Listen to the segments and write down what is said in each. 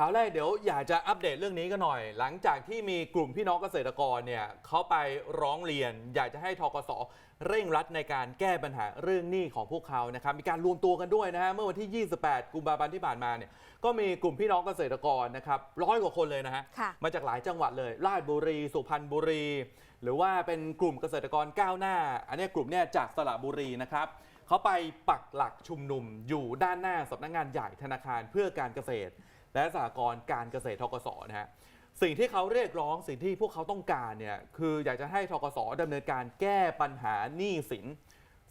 ข่าวแรกเดี๋ยวอยากจะอัปเดตเรื่องนี้กันหน่อย หลังจากที่มีกลุ่มพี่น้องเกษตรกรเนี่ยเขาไปร้องเรียน อยากจะให้ทกสเร่งรัดในการแก้ปัญหาเรื่องหนี้ของพวกเขานะครับมีการรวมตัวกันด้วยนะฮะเมื่อวันที่ 28 กุมภาพันธ์ที่ผ่านมาเนี่ยก็มีกลุ่มพี่น้องเกษตรกรนะครับร้อยกว่าคนเลยนะฮะค่ะมาจากหลายจังหวัดเลย ราชบุรี สุพรรณบุรี หรือว่าเป็นกลุ่มเกษตรกรก้าวหน้า อันนี้กลุ่มเนี่ยจากสระบุรีนะครับเขาไปปักหลักชุมนุมอยู่ด้านหน้าสำนักงานใหญ่ธนาคารเพื่อการเกษตร และสหกรณ์การเกษตรทกสนะฮะสิ่งที่เขาเรียกร้องสิ่งที่พวกเขาต้องการเนี่ยคืออยากจะให้ทกสดำเนินการแก้ปัญหาหนี้สิน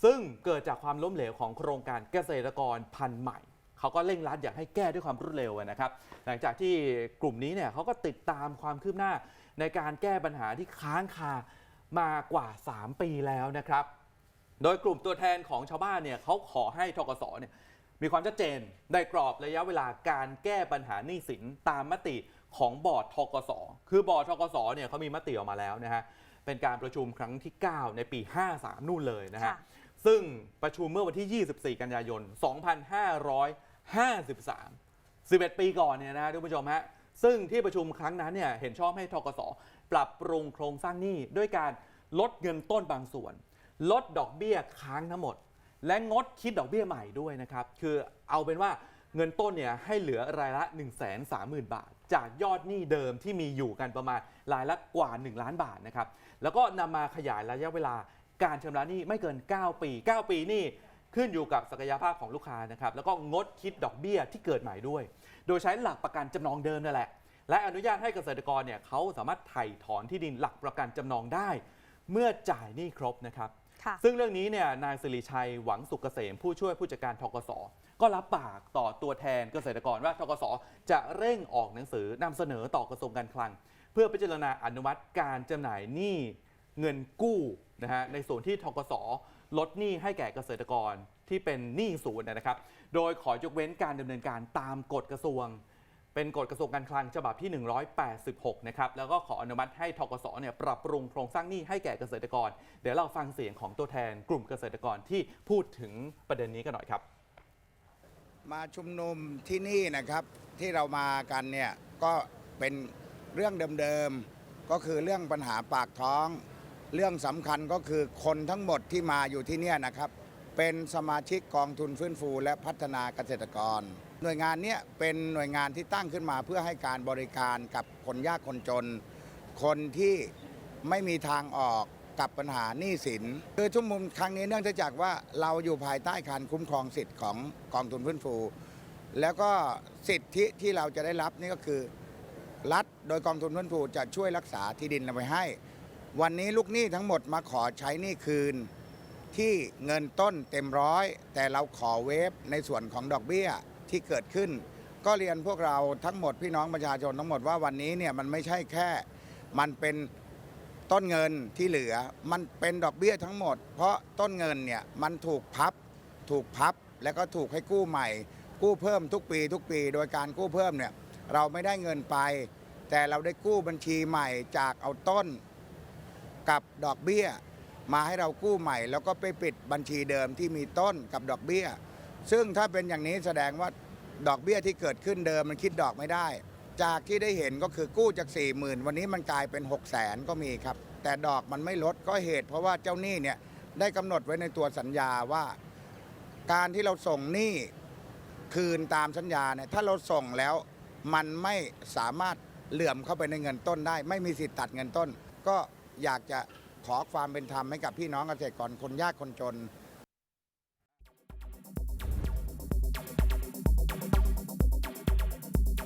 ซึ่งเกิดจากความล้มเหลวของโครงการเกษตรกรพันธุ์ใหม่เขาก็เร่งรัดอยากให้แก้ด้วยความรวดเร็วนะครับ หลังจากที่กลุ่มนี้เนี่ยเขาก็ติดตามความคืบหน้าในการแก้ปัญหาที่ค้างคามากว่า 3 ปีแล้วนะครับ โดยกลุ่มตัวแทนของชาวบ้านเนี่ยเขาขอให้ทกสเนี่ย มีความชัดเจนในกรอบระยะเวลาการแก้ปัญหาหนี้สินตามมติของบอร์ดทกส คือบอร์ดทกสเนี่ยเขามีมติออกมาแล้วนะฮะเป็นการประชุมครั้งที่ 9 ในปี 53 นู่นเลยนะฮะค่ะซึ่งประชุมเมื่อวันที่ 24 กันยายน 2553 11 ปีก่อนเนี่ยนะฮะท่านผู้ชมฮะซึ่งที่ประชุมครั้งนั้นเนี่ยเห็นชอบให้ทกส ปรับปรุงโครงสร้างหนี้ด้วยการลดเงินต้นบางส่วน ลดดอกเบี้ยค้างทั้งหมด และงดคิดดอกเบี้ยใหม่ด้วยนะครับ คือเอาเป็นว่าเงินต้นเนี่ยให้เหลือรายละ 1 3 0 0 0 0 บาท จากยอดหนี้เดิมที่มีอยู่กันประมาณรายละกว่า 1 ล้านบาทนะครับ แล้วก็นำมาขยายระยะเวลาการชำระหนี้ไม่เกิน 9 ปี 9 ปีนี่ขึ้นอยู่กับศักยภาพของลูกค้านะครับ แล้วก็งดคิดดอกเบี้ยที่เกิดใหม่ด้วย โดยใช้หลักประกันจำนองเดิมนั่นแหละ และอนุญาตให้เกษตรกรเนี่ยเขาสามารถไถ่ถอนที่ดินหลักประกันจำนองได้ เมื่อจ่ายหนี้ครบนะครับ ซึ่งเรื่องนี้เนี่ยนายสิริชัยหวังสุกเกษมผู้ช่วยผู้จัดการทกสก็รับปากต่อตัวแทนเกษตรกรว่าทกสจะเร่งออกหนังสือนำเสนอต่อกระทรวงการคลัง เพื่อพิจารณาอนุมัติการจำหน่ายหนี้เงินกู้นะฮะในส่วนที่ทกสลดหนี้ให้แก่เกษตรกรที่เป็นหนี้ศูนย์นะครับ โดยขอยกเว้นการดำเนินการตามกฎกระทรวง เป็นกฎกระทรวงการคลังฉบับที่ 186 นะครับ แล้วก็ขออนุมัติให้ทกสเนี่ยปรับปรุงโครงสร้างหนี้ให้แก่เกษตรกร เดี๋ยวเราฟังเสียงของตัวแทนกลุ่มเกษตรกรที่พูดถึงประเด็นนี้กันหน่อยครับ มาชุมนุมที่นี่นะครับที่เรามากันเนี่ยก็เป็นเรื่องเดิมๆ ก็คือเรื่องปัญหาปากท้อง เรื่องสำคัญก็คือคนทั้งหมดที่มาอยู่ที่เนี่ยนะครับ เป็นสมาชิกกองทุนฟื้นฟูและพัฒนาเกษตรกร หน่วยงานเนี้ยเป็นหน่วยงานที่ตั้งขึ้นมาเพื่อให้การบริการกับคนยากคนจน คนที่ไม่มีทางออกกับปัญหาหนี้สินคือชุมนุมครั้งนี้เนื่องจากว่าเราอยู่ภายใต้การคุ้มครองสิทธิ์ของกองทุนฟื้นฟู แล้วก็สิทธิที่เราจะได้รับนี่ก็คือรัฐโดยกองทุนฟื้นฟูจะช่วยรักษาที่ดินเอาไว้ให้ วันนี้ลูกหนี้ทั้งหมดมาขอใช้หนี้คืนที่เงินต้นเต็มร้อย แต่เราขอเวฟในส่วนของดอกเบี้ย ที่เกิดขึ้น ก็เรียนพวกเราทั้งหมดพี่น้องประชาชนทั้งหมดว่าวันนี้เนี่ยมันไม่ใช่แค่ มันเป็นต้นเงินที่เหลือ มันเป็นดอกเบี้ยทั้งหมด เพราะต้นเงินเนี่ยมันถูกพับ ถูกพับแล้วก็ถูกให้กู้ใหม่ กู้เพิ่มทุกปีทุกปี โดยการกู้เพิ่มเนี่ยเราไม่ได้เงินไป แต่เราได้กู้บัญชีใหม่จากเอาต้นกับดอกเบี้ย มาให้เรากู้ใหม่ แล้วก็ไปปิดบัญชีเดิมที่มีต้นกับดอกเบี้ย ซึ่งถ้าเป็นอย่างนี้แสดงว่าดอกเบี้ยที่เกิดขึ้นเดิมมันคิดดอกไม่ได้ จากที่ได้เห็นก็คือกู้จาก 4 0,000 วันนี้มันกลายเป็น 6 0 0 0 0 0ก็มีครับ แต่ดอกมันไม่ลดก็เหตุ เพราะว่าเจ้าหนี้เนี่ยได้กำหนดไว้ในตัวสัญญาว่า การที่เราส่งหนี้คืนตามสัญญาเนี่ยถ้าเราส่งแล้วมันไม่สามารถเหลื่อมเข้าไปในเงินต้นได้ ไม่มีสิทธิ์ตัดเงินต้น ก็อยากจะขอความเป็นธรรมให้กับพี่น้องเกษตรกรคนยากคนจน